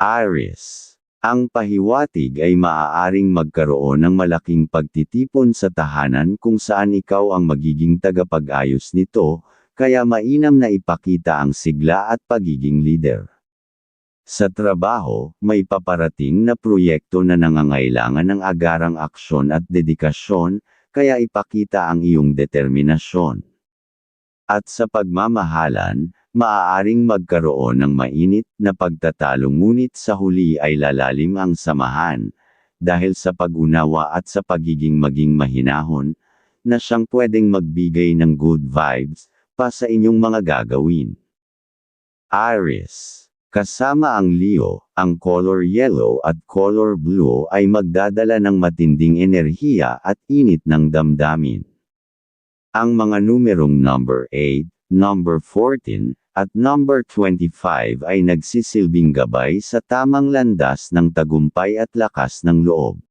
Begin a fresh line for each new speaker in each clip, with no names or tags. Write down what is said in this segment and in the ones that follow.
Aries. Ang pahiwatig ay maaaring magkaroon ng malaking pagtitipon sa tahanan kung saan ikaw ang magiging tagapag-ayos nito, kaya mainam na ipakita ang sigla at pagiging leader. Sa trabaho, may paparating na proyekto na nangangailangan ng agarang aksyon at dedikasyon, kaya ipakita ang iyong determinasyon. At sa pagmamahalan, maaaring magkaroon ng mainit na pagtatalo ngunit sa huli ay lalalim ang samahan, dahil sa pag-unawa at sa pagiging maging mahinahon, na siyang pwedeng magbigay ng good vibes, pa sa inyong mga gagawin. Aries. Kasama ang Leo, ang color yellow at color blue ay magdadala ng matinding enerhiya at init ng damdamin. Ang mga numerong number 8, number 14, at number 25 ay nagsisilbing gabay sa tamang landas ng tagumpay at lakas ng loob.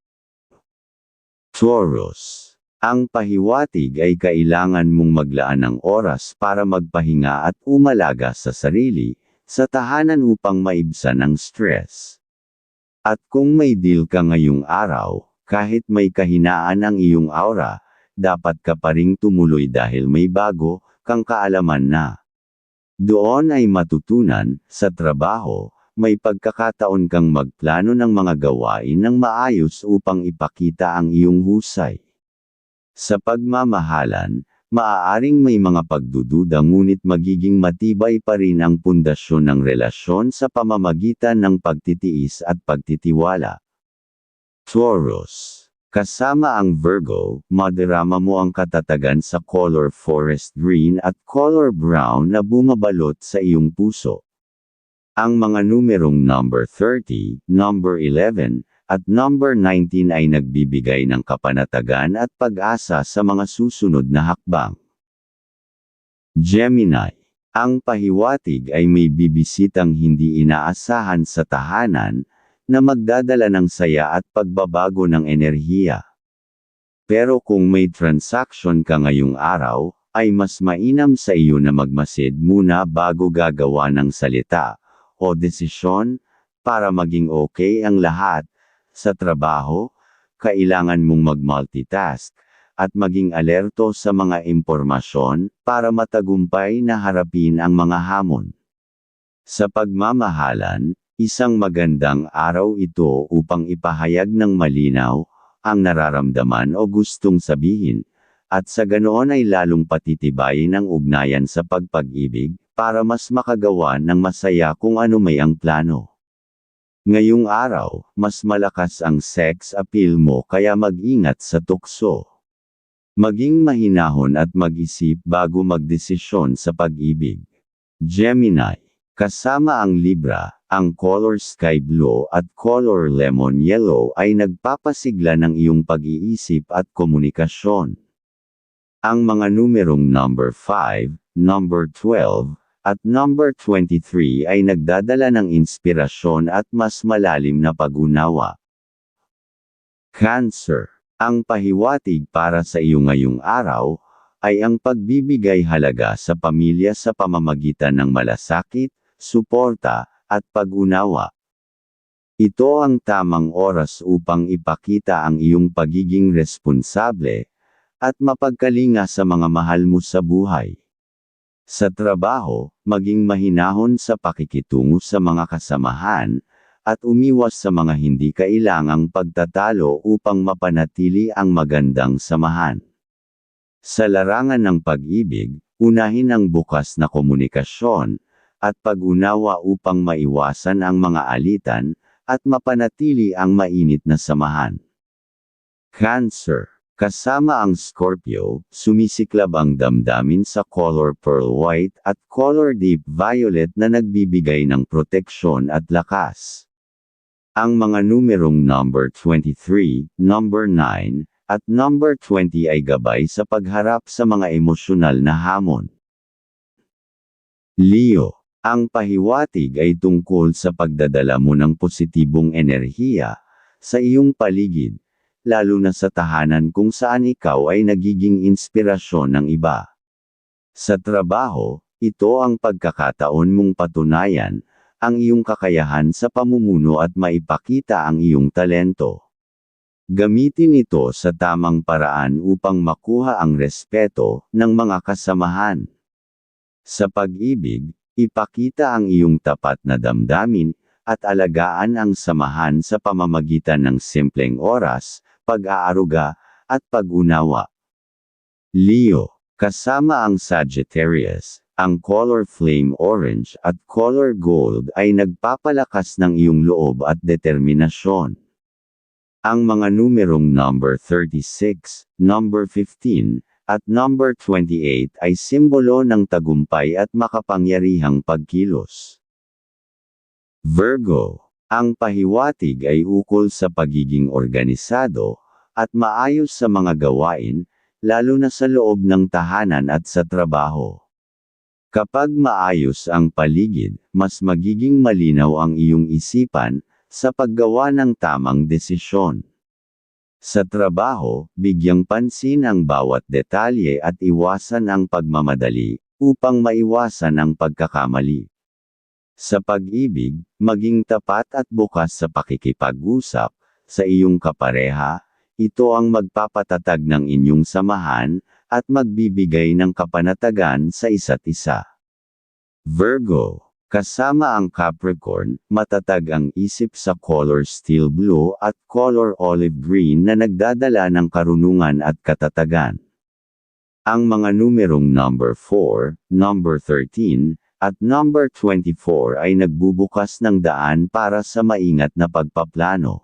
Taurus. Ang pahiwatig ay kailangan mong maglaan ng oras para magpahinga at umalaga sa sarili, sa tahanan upang maibsan ang stress. At kung may deal ka ngayong araw, kahit may kahinaan ang iyong aura, dapat ka pa ring tumuloy dahil may bago kang kaalaman na. Doon ay matutunan, sa trabaho, may pagkakataon kang magplano ng mga gawain ng maayos upang ipakita ang iyong husay. Sa pagmamahalan, maaaring may mga pagdududa ngunit magiging matibay pa rin ang pundasyon ng relasyon sa pamamagitan ng pagtitiis at pagtitiwala. Taurus. Kasama ang Virgo, madarama mo ang katatagan sa color forest green at color brown na bumabalot sa iyong puso. Ang mga numerong number 30, number 11, at number 19 ay nagbibigay ng kapanatagan at pag-asa sa mga susunod na hakbang. Gemini. Ang pahiwatig ay may bibisitang hindi inaasahan sa tahanan, na magdadala ng saya at pagbabago ng enerhiya. Pero kung may transaction ka ngayong araw, ay mas mainam sa iyo na magmasid muna bago gagawa ng salita, o desisyon, para maging okay ang lahat, sa trabaho, kailangan mong mag-multitask, at maging alerto sa mga impormasyon, para matagumpay na harapin ang mga hamon. Sa pagmamahalan, isang magandang araw ito upang ipahayag ng malinaw, ang nararamdaman o gustong sabihin, at sa ganoon ay lalong patitibayin ang ugnayan sa pagpag-ibig, para mas makagawa ng masaya kung ano may ang plano. Ngayong araw, mas malakas ang sex appeal mo kaya mag-ingat sa tukso. Maging mahinahon at mag-isip bago magdesisyon sa pag-ibig. Gemini. Kasama ang Libra, ang color sky blue at color lemon yellow ay nagpapasigla ng iyong pag-iisip at komunikasyon. Ang mga numerong number 5, number 12, at number 23 ay nagdadala ng inspirasyon at mas malalim na pag-unawa. Cancer. Ang pahiwatig para sa iyo ngayong araw, ay ang pagbibigay halaga sa pamilya sa pamamagitan ng malasakit, suporta, at pag-unawa. Ito ang tamang oras upang ipakita ang iyong pagiging responsable, at mapagkalinga sa mga mahal mo sa buhay. Sa trabaho, maging mahinahon sa pakikitungo sa mga kasamahan, at umiwas sa mga hindi kailangang pagtatalo upang mapanatili ang magandang samahan. Sa larangan ng pag-ibig, unahin ang bukas na komunikasyon, at pag-unawa upang maiwasan ang mga alitan, at mapanatili ang mainit na samahan. Cancer. Kasama ang Scorpio, sumisiklab ang damdamin sa color pearl white at color deep violet na nagbibigay ng proteksyon at lakas. Ang mga numerong number 23, number 9, at number 20 ay gabay sa pagharap sa mga emosyonal na hamon. Leo ang pahiwatig ay tungkol sa pagdadala mo ng positibong enerhiya sa iyong paligid, lalo na sa tahanan kung saan ikaw ay nagiging inspirasyon ng iba. Sa trabaho, ito ang pagkakataon mong patunayan ang iyong kakayahan sa pamumuno at maipakita ang iyong talento. Gamitin ito sa tamang paraan upang makuha ang respeto ng mga kasamahan. Sa pag-ibig, ipakita ang iyong tapat na damdamin at alagaan ang samahan sa pamamagitan ng simpleng oras, pag-aaruga, at pag-unawa. Leo, kasama ang Sagittarius, ang color flame orange at color gold ay nagpapalakas ng iyong loob at determinasyon. Ang mga numerong number 36, number 15, at number 28 ay simbolo ng tagumpay at makapangyarihang pagkilos. Virgo, ang pahiwatig ay ukol sa pagiging organisado, at maayos sa mga gawain, lalo na sa loob ng tahanan at sa trabaho. Kapag maayos ang paligid, mas magiging malinaw ang iyong isipan, sa paggawa ng tamang desisyon. Sa trabaho, bigyang pansin ang bawat detalye at iwasan ang pagmamadali, upang maiwasan ang pagkakamali. Sa pag-ibig, maging tapat at bukas sa pakikipag-usap, sa iyong kapareha, ito ang magpapatatag ng inyong samahan, at magbibigay ng kapanatagan sa isa't isa. Virgo, kasama ang Capricorn, matatag ang isip sa color steel blue at color olive green na nagdadala ng karunungan at katatagan. Ang mga numerong number 4, number 13, at number 24 ay nagbubukas ng daan para sa maingat na pagpaplano.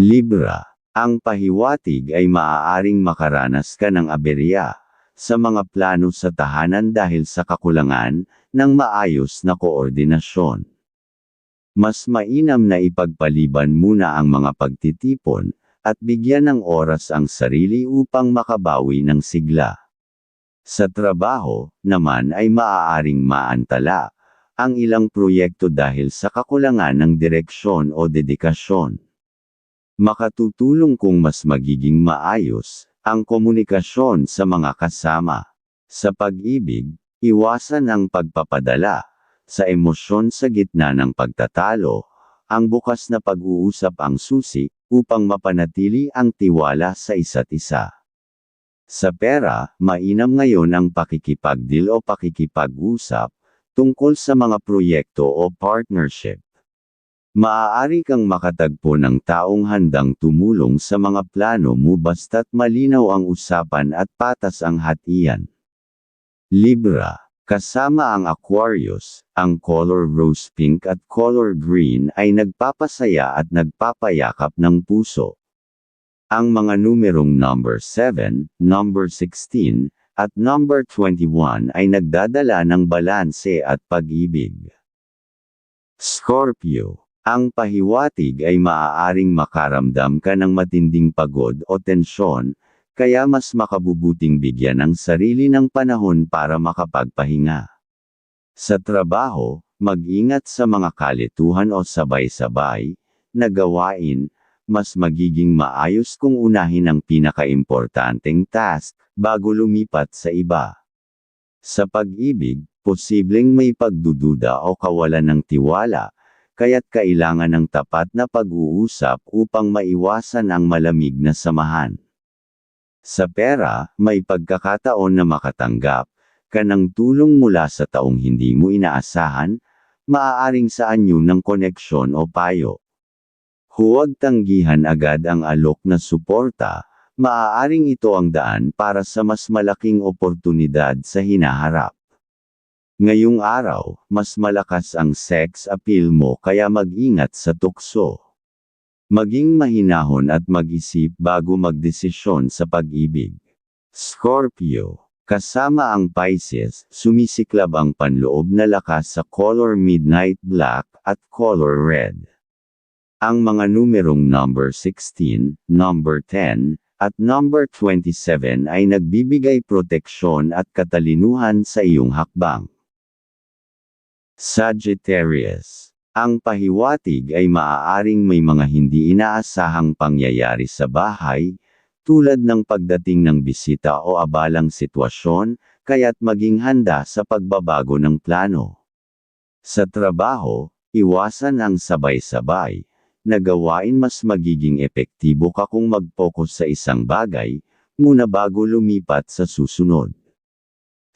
Libra ang pahiwatig ay maaaring makaranas ka ng aberya sa mga plano sa tahanan dahil sa kakulangan ng maayos na koordinasyon. Mas mainam na ipagpaliban muna ang mga pagtitipon at bigyan ng oras ang sarili upang makabawi ng sigla. Sa trabaho, naman ay maaaring maantala ang ilang proyekto dahil sa kakulangan ng direksyon o dedikasyon. Makatutulong kung mas magiging maayos ang komunikasyon sa mga kasama. Sa pag-ibig, iwasan ang pagpapadala sa emosyon sa gitna ng pagtatalo. Ang bukas na pag-uusap ang susi upang mapanatili ang tiwala sa isa't isa. Sa pera, mainam ngayon ang pakikipagdeal o pakikipag-usap tungkol sa mga proyekto o partnership. Maaari kang makatagpo ng taong handang tumulong sa mga plano mo basta't malinaw ang usapan at patas ang hatian. Libra, kasama ang Aquarius, ang color rose pink at color green ay nagpapasaya at nagpapayakap ng puso. Ang mga numerong number 7, number 16, at number 21 ay nagdadala ng balanse at pag-ibig. Scorpio ang pahiwatig ay maaaring makaramdam ka ng matinding pagod o tensyon, kaya mas makabubuting bigyan ng sarili ng panahon para makapagpahinga. Sa trabaho, mag-ingat sa mga kalituhan o sabay-sabay na gawain, mas magiging maayos kung unahin ang pinakaimportanteng task bago lumipat sa iba. Sa pag-ibig, posibleng may pagdududa o kawalan ng tiwala, kaya't kailangan ng tapat na pag-uusap upang maiwasan ang malamig na samahan. Sa pera, may pagkakataon na makatanggap ka ng tulong mula sa taong hindi mo inaasahan, maaaring sa anyo ng koneksyon o payo. Huwag tanggihan agad ang alok na suporta, maaaring ito ang daan para sa mas malaking oportunidad sa hinaharap. Ngayong araw, mas malakas ang sex appeal mo kaya mag-ingat sa tukso. Maging mahinahon at mag-isip bago magdesisyon sa pag-ibig. Scorpio. Kasama ang Pisces, sumisiklab ang panloob na lakas sa color midnight black at color red. Ang mga numerong number 16, number 10, at number 27 ay nagbibigay proteksyon at katalinuhan sa iyong hakbang. Sagittarius. Ang pahiwatig ay maaaring may mga hindi inaasahang pangyayari sa bahay, tulad ng pagdating ng bisita o abalang sitwasyon, kaya't maging handa sa pagbabago ng plano. Sa trabaho, iwasan ang sabay-sabay, na gawain mas magiging epektibo ka kung mag-focus sa isang bagay, muna bago lumipat sa susunod.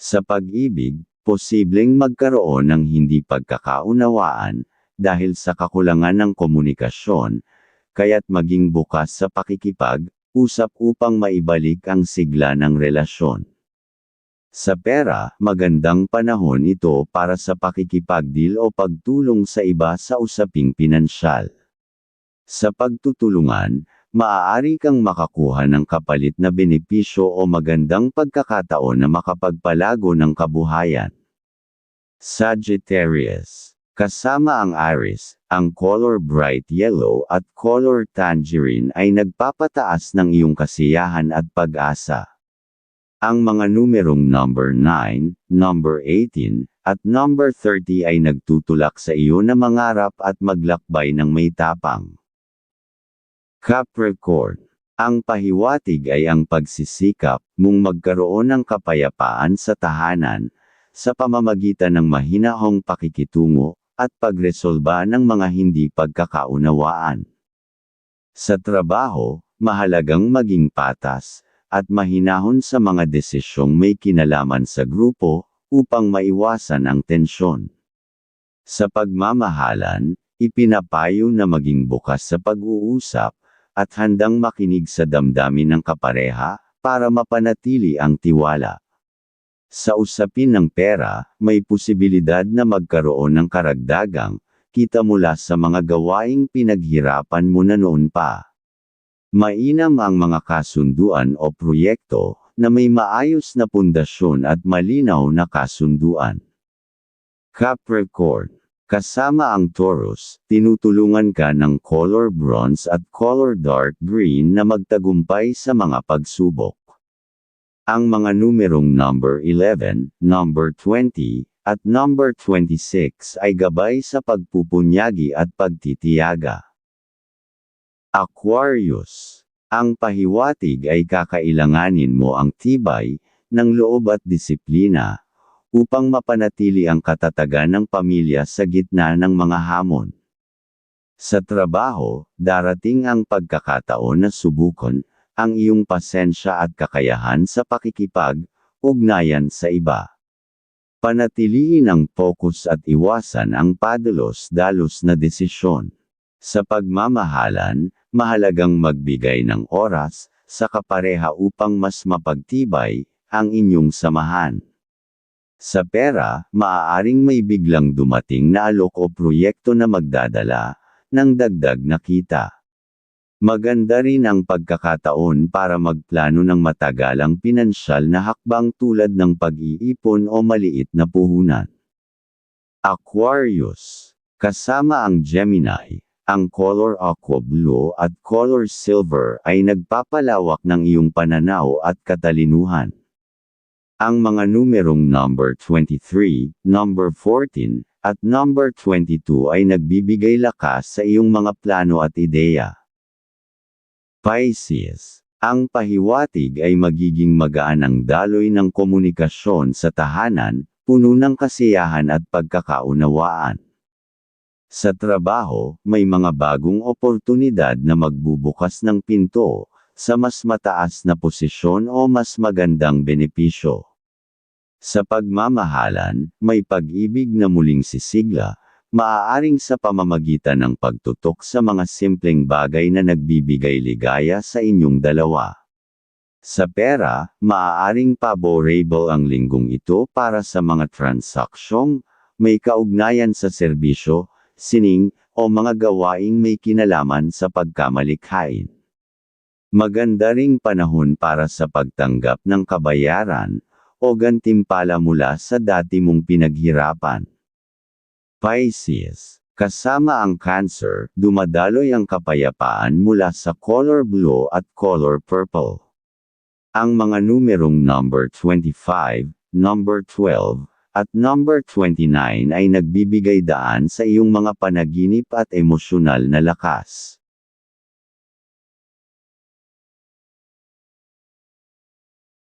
Sa pag-ibig, posibleng magkaroon ng hindi pagkakaunawaan, dahil sa kakulangan ng komunikasyon, kaya't maging bukas sa pakikipag-usap upang maibalik ang sigla ng relasyon. Sa pera, magandang panahon ito para sa pakikipagdeal o pagtulong sa iba sa usaping pinansyal. Sa pagtutulungan, maaari kang makakuha ng kapalit na benepisyo o magandang pagkakataon na makapagpalago ng kabuhayan. Sagittarius Kasama ang iris, ang color bright yellow at color tangerine ay nagpapataas ng iyong kasiyahan at pag-asa. Ang mga numerong number 9, number 18, at number 30 ay nagtutulak sa iyo na mangarap at maglakbay ng may tapang. Capricorn Ang pahiwatig ay ang pagsisikap mong magkaroon ng kapayapaan sa tahanan, sa pamamagitan ng mahinahong pakikitungo, at pagresolba ng mga hindi pagkakaunawaan. Sa trabaho, mahalagang maging patas, at mahinahon sa mga desisyong may kinalaman sa grupo, upang maiwasan ang tensyon. Sa pagmamahalan, ipinapayo na maging bukas sa pag-uusap, at handang makinig sa damdamin ng kapareha, para mapanatili ang tiwala. Sa usapin ng pera, may posibilidad na magkaroon ng karagdagang, kita mula sa mga gawaing pinaghirapan mo na noon pa. Mainam ang mga kasunduan o proyekto, na may maayos na pundasyon at malinaw na kasunduan. Capricorn Kasama ang Taurus, tinutulungan ka ng color bronze at color dark green na magtagumpay sa mga pagsubok. Ang mga numerong number 11, number 20, at number 26 ay gabay sa pagpupunyagi at pagtitiyaga. Aquarius. Ang pahiwatig ay kakailanganin mo ang tibay, ng loob at disiplina, upang mapanatili ang katatagan ng pamilya sa gitna ng mga hamon. Sa trabaho, darating ang pagkakataon na subukan, ang iyong pasensya at kakayahan sa pakikipag-ugnayan sa iba. Panatiliin ang focus at iwasan ang padalos-dalos na desisyon. Sa pagmamahalan, mahalagang magbigay ng oras sa kapareha upang mas mapagtibay ang inyong samahan. Sa pera, maaaring may biglang dumating na alok o proyekto na magdadala ng dagdag na kita. Maganda rin ang pagkakataon para magplano ng matagalang pinansyal na hakbang tulad ng pag-iipon o maliit na puhunan. Aquarius. Kasama ang Gemini, ang color aqua blue at color silver ay nagpapalawak ng iyong pananaw at katalinuhan. Ang mga numerong number 23, number 14, at number 22 ay nagbibigay lakas sa iyong mga plano at ideya. Pisces. Ang pahiwatig ay magiging magaan ang daloy ng komunikasyon sa tahanan, puno ng kasiyahan at pagkakaunawaan. Sa trabaho, may mga bagong oportunidad na magbubukas ng pinto, sa mas mataas na posisyon o mas magandang benepisyo. Sa pagmamahalan, may pag-ibig na muling sisigla, maaaring sa pamamagitan ng pagtutok sa mga simpleng bagay na nagbibigay ligaya sa inyong dalawa. Sa pera, maaaring favorable ang linggong ito para sa mga transaksyong may kaugnayan sa serbisyo, sining, o mga gawaing may kinalaman sa pagkamalikhain. Maganda ring panahon para sa pagtanggap ng kabayaran, o gantimpala mula sa dati mong pinaghirapan. Pisces. Kasama ang Cancer, dumadaloy ang kapayapaan mula sa color blue at color purple. Ang mga numerong number 25, number 12, At number 29 ay nagbibigay daan sa iyong mga panaginip at emosyonal na lakas.